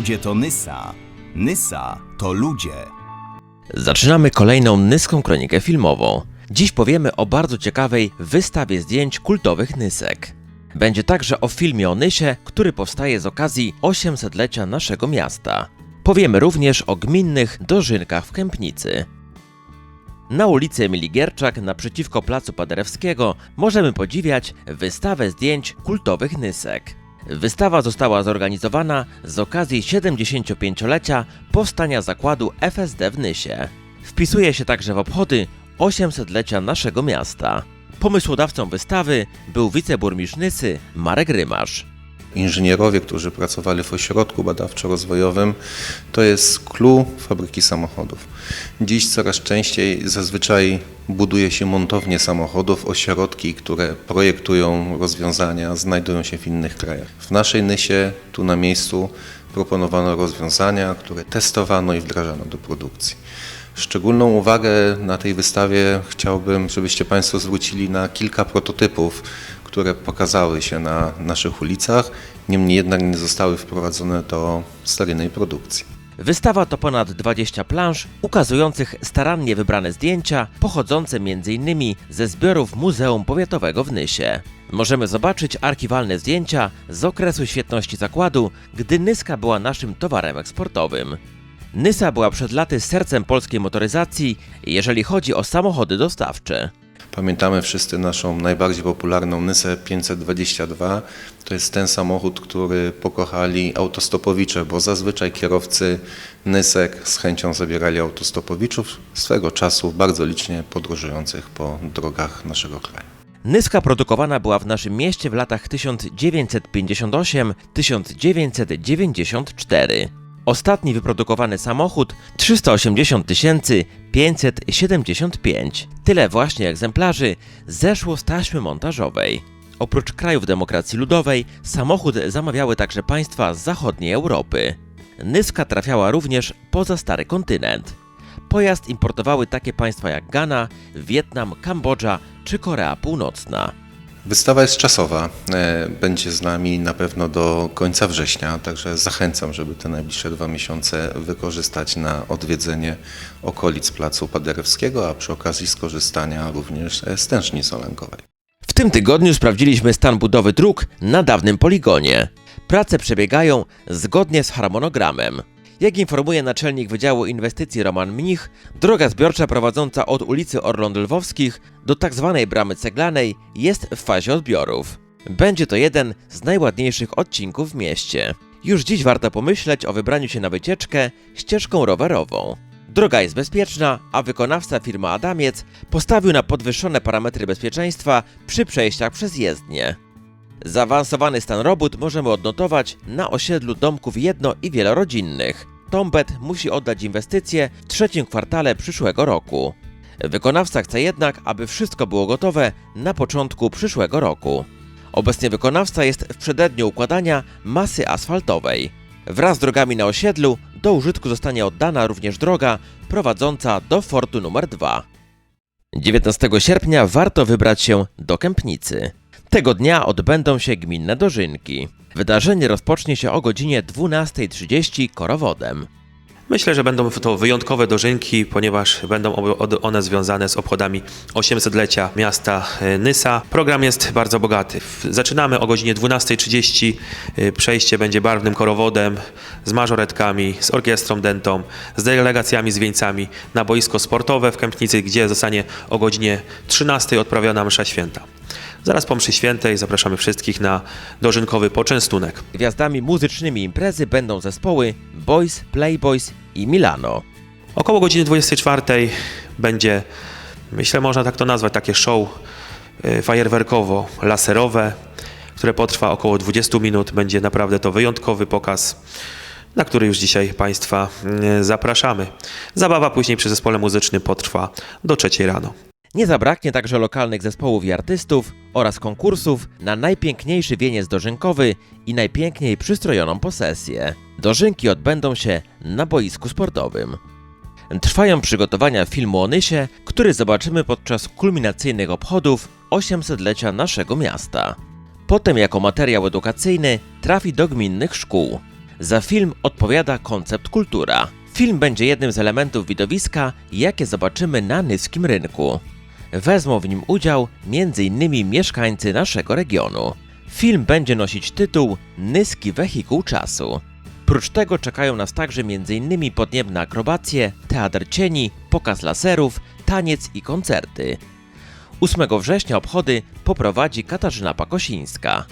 Ludzie to Nysa. Nysa to ludzie. Zaczynamy kolejną nyską kronikę filmową. Dziś powiemy o bardzo ciekawej wystawie zdjęć kultowych nysek. Będzie także o filmie o Nysie, który powstaje z okazji 800-lecia naszego miasta. Powiemy również o gminnych dożynkach w Kępnicy. Na ulicy Emilii Gierczak, naprzeciwko Placu Paderewskiego, możemy podziwiać wystawę zdjęć kultowych nysek. Wystawa została zorganizowana z okazji 75-lecia powstania zakładu FSD w Nysie. Wpisuje się także w obchody 800-lecia naszego miasta. Pomysłodawcą wystawy był wiceburmistrz Nysy Marek Rymarz. Inżynierowie, którzy pracowali w ośrodku badawczo-rozwojowym, to jest clue fabryki samochodów. Dziś coraz częściej zazwyczaj buduje się montownie samochodów, ośrodki, które projektują rozwiązania, znajdują się w innych krajach. W naszej Nysie, tu na miejscu, proponowano rozwiązania, które testowano i wdrażano do produkcji. Szczególną uwagę na tej wystawie chciałbym, żebyście Państwo zwrócili na kilka prototypów, które pokazały się na naszych ulicach, niemniej jednak nie zostały wprowadzone do seryjnej produkcji. Wystawa to ponad 20 plansz ukazujących starannie wybrane zdjęcia pochodzące m.in. ze zbiorów Muzeum Powiatowego w Nysie. Możemy zobaczyć archiwalne zdjęcia z okresu świetności zakładu, gdy Nyska była naszym towarem eksportowym. Nysa była przed laty sercem polskiej motoryzacji, jeżeli chodzi o samochody dostawcze. Pamiętamy wszyscy naszą najbardziej popularną Nysę 522. To jest ten samochód, który pokochali autostopowicze, bo zazwyczaj kierowcy Nysek z chęcią zabierali autostopowiczów swego czasu bardzo licznie podróżujących po drogach naszego kraju. Nyska produkowana była w naszym mieście w latach 1958-1994. Ostatni wyprodukowany samochód 380 575. Tyle właśnie egzemplarzy zeszło z taśmy montażowej. Oprócz krajów demokracji ludowej, samochód zamawiały także państwa z zachodniej Europy. Nyska trafiała również poza stary kontynent. Pojazd importowały takie państwa jak Ghana, Wietnam, Kambodża czy Korea Północna. Wystawa jest czasowa, e, będzie z nami na pewno do końca września, także zachęcam, żeby te najbliższe dwa miesiące wykorzystać na odwiedzenie okolic Placu Paderewskiego, a przy okazji skorzystania również z tęczni solenkowej. W tym tygodniu sprawdziliśmy stan budowy dróg na dawnym poligonie. Prace przebiegają zgodnie z harmonogramem. Jak informuje naczelnik Wydziału Inwestycji Roman Mnich, droga zbiorcza prowadząca od ulicy Orląt Lwowskich do tzw. bramy ceglanej jest w fazie odbiorów. Będzie to jeden z najładniejszych odcinków w mieście. Już dziś warto pomyśleć o wybraniu się na wycieczkę ścieżką rowerową. Droga jest bezpieczna, a wykonawca firma Adamiec postawił na podwyższone parametry bezpieczeństwa przy przejściach przez jezdnię. Zaawansowany stan robót możemy odnotować na osiedlu domków jedno- i wielorodzinnych. Tombet musi oddać inwestycje w trzecim kwartale przyszłego roku. Wykonawca chce jednak, aby wszystko było gotowe na początku przyszłego roku. Obecnie wykonawca jest w przededniu układania masy asfaltowej. Wraz z drogami na osiedlu do użytku zostanie oddana również droga prowadząca do fortu numer 2. 19 sierpnia warto wybrać się do Kępnicy. Tego dnia odbędą się gminne dożynki. Wydarzenie rozpocznie się o godzinie 12.30 korowodem. Myślę, że będą to wyjątkowe dożynki, ponieważ będą one związane z obchodami 800-lecia miasta e, Nysa. Program jest bardzo bogaty. Zaczynamy o godzinie 12.30. E, Przejście będzie barwnym korowodem z mażoretkami, z orkiestrą dentą, z delegacjami, z wieńcami na boisko sportowe w Kępnicy, gdzie zostanie o godzinie 13.00 odprawiona msza święta. Zaraz po mszy świętej zapraszamy wszystkich na dożynkowy poczęstunek. Gwiazdami muzycznymi imprezy będą zespoły Boys, Playboys i Milano. Około godziny 24 będzie, myślę, można tak to nazwać, takie show y, fajerwerkowo-laserowe, które potrwa około 20 minut. Będzie naprawdę to wyjątkowy pokaz, na który już dzisiaj Państwa y, zapraszamy. Zabawa później przy zespole muzycznym potrwa do 3 rano. Nie zabraknie także lokalnych zespołów i artystów oraz konkursów na najpiękniejszy wieniec dożynkowy i najpiękniej przystrojoną posesję. Dożynki odbędą się na boisku sportowym. Trwają przygotowania filmu o Nysie, który zobaczymy podczas kulminacyjnych obchodów 800-lecia naszego miasta. Potem jako materiał edukacyjny trafi do gminnych szkół. Za film odpowiada koncept kultura. Film będzie jednym z elementów widowiska, jakie zobaczymy na nyskim rynku. Wezmą w nim udział m.in. mieszkańcy naszego regionu. Film będzie nosić tytuł Nyski wehikuł czasu. Prócz tego czekają nas także m.in. podniebne akrobacje, teatr cieni, pokaz laserów, taniec i koncerty. 8 września obchody poprowadzi Katarzyna Pakosińska.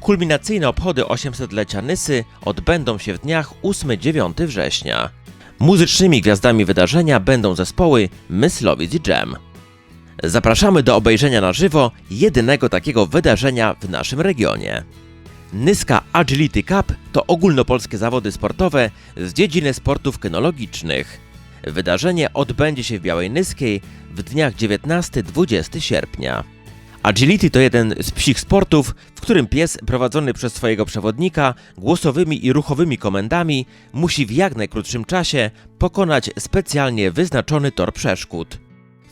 Kulminacyjne obchody 800-lecia Nysy odbędą się w dniach 8-9 września. Muzycznymi gwiazdami wydarzenia będą zespoły Myslowic i Jam. Zapraszamy do obejrzenia na żywo jedynego takiego wydarzenia w naszym regionie. Nyska Agility Cup to ogólnopolskie zawody sportowe z dziedziny sportów kynologicznych. Wydarzenie odbędzie się w Białej Nyskiej w dniach 19-20 sierpnia. Agility to jeden z psich sportów, w którym pies prowadzony przez swojego przewodnika głosowymi i ruchowymi komendami musi w jak najkrótszym czasie pokonać specjalnie wyznaczony tor przeszkód.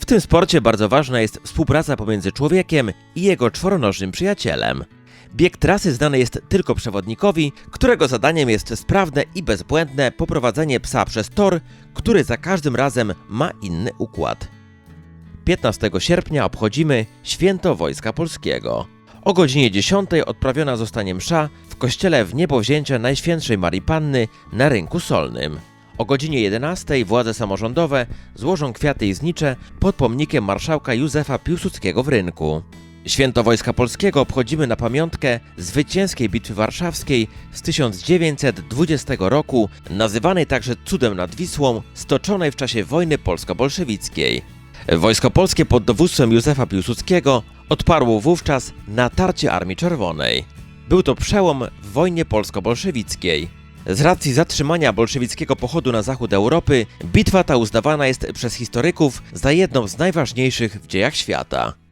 W tym sporcie bardzo ważna jest współpraca pomiędzy człowiekiem i jego czworonożnym przyjacielem. Bieg trasy znany jest tylko przewodnikowi, którego zadaniem jest sprawne i bezbłędne poprowadzenie psa przez tor, który za każdym razem ma inny układ. 15 sierpnia obchodzimy Święto Wojska Polskiego. O godzinie 10 odprawiona zostanie msza w kościele w niebowzięcia Najświętszej Marii Panny na Rynku Solnym. O godzinie 11 władze samorządowe złożą kwiaty i znicze pod pomnikiem marszałka Józefa Piłsudskiego w Rynku. Święto Wojska Polskiego obchodzimy na pamiątkę zwycięskiej bitwy warszawskiej z 1920 roku, nazywanej także cudem nad Wisłą, stoczonej w czasie wojny polsko-bolszewickiej. Wojsko polskie pod dowództwem Józefa Piłsudskiego odparło wówczas natarcie Armii Czerwonej. Był to przełom w wojnie polsko-bolszewickiej. Z racji zatrzymania bolszewickiego pochodu na zachód Europy, bitwa ta uznawana jest przez historyków za jedną z najważniejszych w dziejach świata.